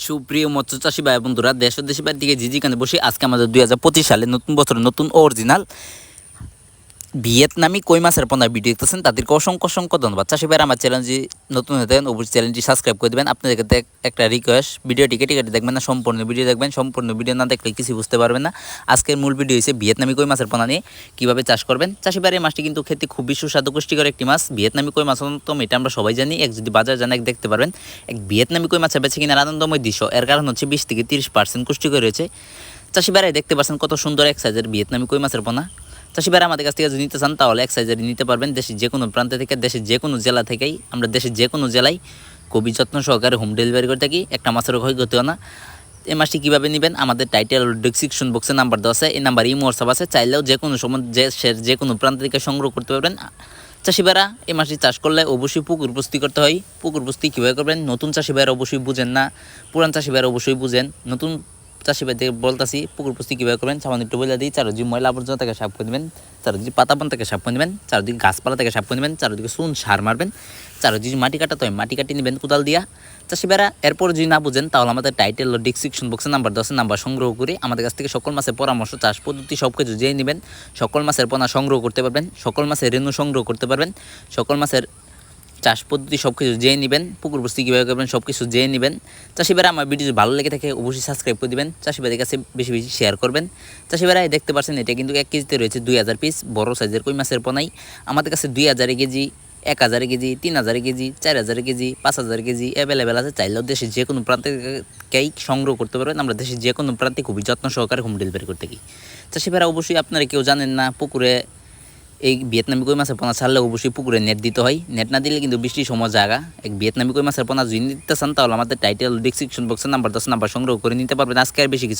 সুপ্রিয় মৎস্য চাষী ভাই বন্ধুরা দেশ দেশের দিকে থেকে জিজিখানে বসে আজকে আমাদের দুই সালে নতুন বছরের নতুন অরিজিনাল ভিয়েতনামি কই মাছের পোনা ভিডিও দেখতেছেন, তাদেরকে অসংখ্য অসংখ্য ধন্যবাদ। চাষি ভাইরা, আমার চ্যানেলটি নতুন হয়ে থাকেন, অবশ্যই চ্যানেলটি সাবস্ক্রাইব করে দেবেন। আপনাদেরকে দেখ- একটা রিকোয়েস্ট ভিডিওটি কেটে কেটে দেখবেন না, সম্পূর্ণ ভিডিও দেখবেন, সম্পূর্ণ ভিডিও না দেখলে কিছু বুঝতে পারবেন না। আজকের মূল ভিডিও হচ্ছে ভিয়েতনামি কই মাছের পোনা নিয়ে, কীভাবে চাষ করবেন। চাষি ভাইয়ের এই মাছটি কিন্তু খেতে খুবই সুস্বাদু, পুষ্টিকর একটি মাছ। ভিয়েতনামি কই মাছ অন্যতম এটা আমরা সবাই জানি, এক যদি বাজার জানে এক দেখতে পারবেন। এক ভিয়েতনামি কই মাছের বেছে কিনার আনন্দময় দৃশ্য, এর কারণ হচ্ছে বিশ থেকে তিরিশ পার্সেন্ট পুষ্টিকর রয়েছে। চাষি ভাইরাই দেখতে পাচ্ছেন কত সুন্দর এক সাইজের ভিয়েতনামি কই মাছের পোনা। চাষি ভাইরা আমাদের কাছ থেকে যদি নিতে চান, তাহলে এক নিতে পারবেন। দেশের যে কোনো প্রান্ত থেকে, দেশের যে কোনো জেলা থেকেই, আমরা দেশের যে কোনো জেলায় খুবই যত্ন সহকারে হোম ডেলিভারি করে থাকি। একটা মাছের ক্ষয় করতে হয় না। এই মাছটি কীভাবে নেবেন, আমাদের টাইটেল ডিসক্রিপশন বক্সে নাম্বার দেওয়া আছে। এই নাম্বার ইমো হোয়াটসঅ্যাপ আছে। চাইলেও যে কোনো সময় দেশের যে কোনো প্রান্ত থেকে সংগ্রহ করতে পারবেন। চাষি ভাইরা এই মাছটি চাষ করলে অবশ্যই পুকুর বস্তি করতে হয়। পুকুর বস্তি কীভাবে করবেন? নতুন চাষি ভাইরা অবশ্যই বুঝেন না, পুরান চাষি ভাইরা অবশ্যই বুঝেন। নতুন চাষি ভাই থেকে বলতাছি, পুকুর পুস্তি কীভাবে করবেন? সামান্য একটু বলে দিই, চারোদিকে ময়লা আবর্জনা থেকে সাফ করে দেবেন, চারোদিকে পাতাবন থেকে সাফ করে দেবেন, চারোদিকে গাছপালা থেকে সাফ করে দেবেন, চারোদিকে চুন সার মারবেন, চারোদিকে মাটি কাটাতে হয় মাটি কাটিয়ে নেবেন, কোদাল দিয়া। চাষি ভাইরা, এরপর যদি না বুঝেন, তাহলে আমাদের টাইটেল ও ডিসক্রিপশন বক্সে নাম্বার দশের নাম্বার সংগ্রহ করে আমাদের কাছ থেকে সকল মাসের পরামর্শ, চাষ পদ্ধতি সব কিছু জেনে নেবেন। সকল মাসের পোনা সংগ্রহ করতে পারবেন, সকল মাসের রেণু সংগ্রহ করতে পারবেন, সকল মাসের চাষ পদ্ধতি সব কিছু জেনে নেবেন, পুকুর বস্তি কীভাবে করবেন সব কিছু জেনে নেবেন। চাষিবারা আমার ভিডিও যদি ভালো লেগে থাকে, অবশ্যই সাবস্ক্রাইব করে দেবেন চাষিবাদের কাছে বেশি বেশি শেয়ার করবেন। চাষিবারা দেখতে পাচ্ছেন, এটা কিন্তু এক কেজিতে রয়েছে দুই হাজার পিস বড় সাইজের কই মাছের পোনাই। আমাদের কাছে দুই হাজার কেজি, এক হাজার কেজি, তিন হাজার কেজি, চার হাজার কেজি, পাঁচ হাজার কেজি অ্যাভেলেবেল আছে। চাইলেও দেশের যে কোনো প্রান্তে কেই সংগ্রহ করতে পারবেন। আমরা দেশের যে কোনো প্রান্তে খুবই যত্ন সহকারে হোম ডেলিভারি করতে থাকি। চাষিবারা অবশ্যই আপনারা কেউ জানেন না, পুকুরে এই ভিয়েতনামি কই মাছের পোনা ছাড়লে অবশ্যই পুকুরে নেট দিতে হয়। নেট না দিলে কিন্তু বৃষ্টির সময় জায়গা এক ভিয়েতনামি কই মাছের পোনা যদি নিতে চান তাহলে আমাদের টাইটেল ডিসক্রিপশন বক্সের নাম্বার দশ নাম্বার সংগ্রহ করে নিতে পারবেন। আজকে আর বেশি কিছু